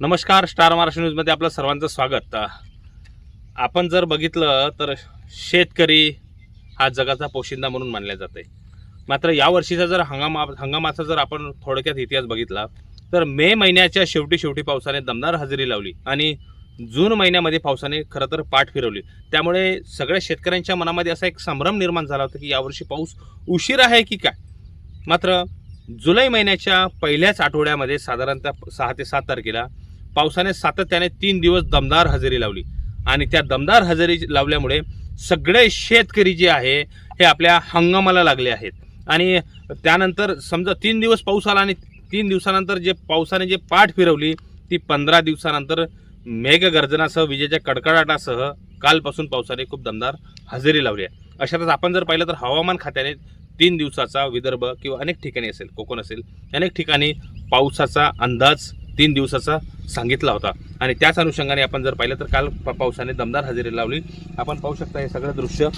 नमस्कार स्टार महाराष्ट्र न्यूजमध्ये आपलं सर्वांचं स्वागत. आपण जर बघितलं तर शेतकरी हा जगाचा पोशिंदा म्हणून मानला जाते मात्र या वर्षीचा जर हंगामा हंगामाचा जर आपण थोडक्यात इतिहास बघितला तर मे महिन्याच्या शेवटी शेवटी पावसाने दमदार हजेरी लावली आणि जून महिन्यामध्ये पावसाने खरं तर पाठ फिरवली. त्यामुळे सगळ्या शेतकऱ्यांच्या मनामध्ये असा एक संभ्रम निर्माण झाला होता की यावर्षी पाऊस उशीर आहे की काय? मात्र जुलै महिन्याच्या पहिल्याच आठवड्यामध्ये साधारणतः सहा ते सात तारखेला पावसाने सातत्याने तीन दिवस दमदार हजेरी लावली. आणि त्या दमदार हजेरी लावल्यामुळे सगळे शेतकरी जे आहे हे आपल्या हंगामाला लागले आहेत. आणि त्यानंतर समजा तीन दिवस पाऊस आला आणि तीन दिवसानंतर जे पावसाने जे पाठ फिरवली ती पंधरा दिवसानंतर मेघगर्जनासह विजेच्या कडकडाटासह कालपासून पावसाने खूप दमदार हजेरी लावली आहे. अशातच आपण जर पाहिलं तर हवामान खात्याने तीन दिवसाचा विदर्भ किंवा अनेक ठिकाणी असेल कोकण असेल अनेक ठिकाणी पावसाचा अंदाज तीन दिवसाचा सांगितला होता. आणि त्याच अनुषंगाने आपण जर पाहिलं तर काल पावसाने दमदार हजेरी लावली. आपण पाहू शकता हे सगळं दृश्य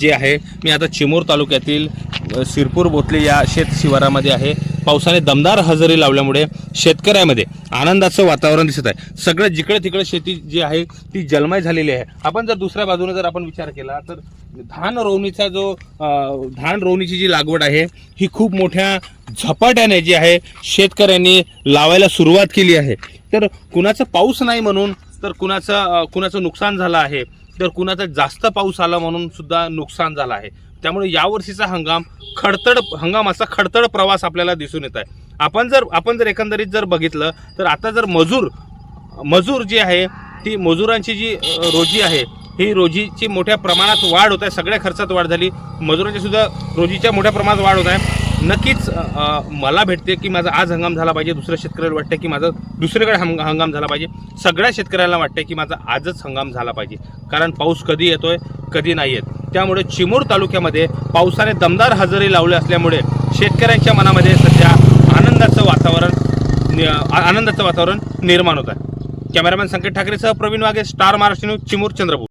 जे आहे. मी आता चिमूर तालुक्यातील सिरपूर बोतले या शेत शिवारामध्ये आहे. पावसाने दमदार हजेरी लावल्यामुळे शेतकऱ्यामध्ये आनंदाचं वातावरण दिसत आहे. सगळं जिकडे तिकडे शेती जी आहे ती जलमय झालेली आहे. आपण जर दुसऱ्या बाजूने जर आपण विचार केला तर धान रोवणीचा जो धान रोवणीची जी लागवड आहे ही खूप मोठ्या झपाट्याने जी आहे शेतकऱ्यांनी लावायला सुरुवात केली आहे. तर कुणाचं पाऊस नाही म्हणून तर कुणाचं कुणाचं नुकसान झालं आहे तर कुणाचा जास्त पाऊस आला म्हणून सुद्धा नुकसान झालं आहे. त्यामुळे यावर्षीचा हंगाम खडतड हंगामाचा खडतड प्रवास आपल्याला दिसून येत आहे. आपण जर आपण जर एकंदरीत जर बघितलं तर आता जर मजूर मजूर जी आहे ती मजुरांची जी रोजी आहे ही रोजीची मोठ्या प्रमाणात वाढ होत आहे सगळ्या खर्चात वाढ झाली. मजुरांची सुद्धा रोजीच्या मोठ्या प्रमाणात वाढ होत आहे. नक्कीच मला भेटते की माझा आज हंगाम झाला पाहिजे दुसऱ्या शेतकऱ्याला वाटतं की माझा दुसरीकडे हंग हंगाम झाला पाहिजे. सगळ्या शेतकऱ्याला वाटतं की माझा आजच हंगाम झाला पाहिजे. कारण पाऊस कधी येतोय कधी नाही येत. त्यामुळे चिमूर तालुक्यामध्ये पावसाने दमदार हजेरी लावले असल्यामुळे शेतकऱ्यांच्या मनामध्ये सध्या आनंदाचं वातावरण नि- आनंदाचं वातावरण निर्माण होत आहे. कॅमेरामॅन संकेत ठाकरेसह प्रवीण वागे स्टार महाराष्ट्र न्यूज चिमूर चंद्रपूर.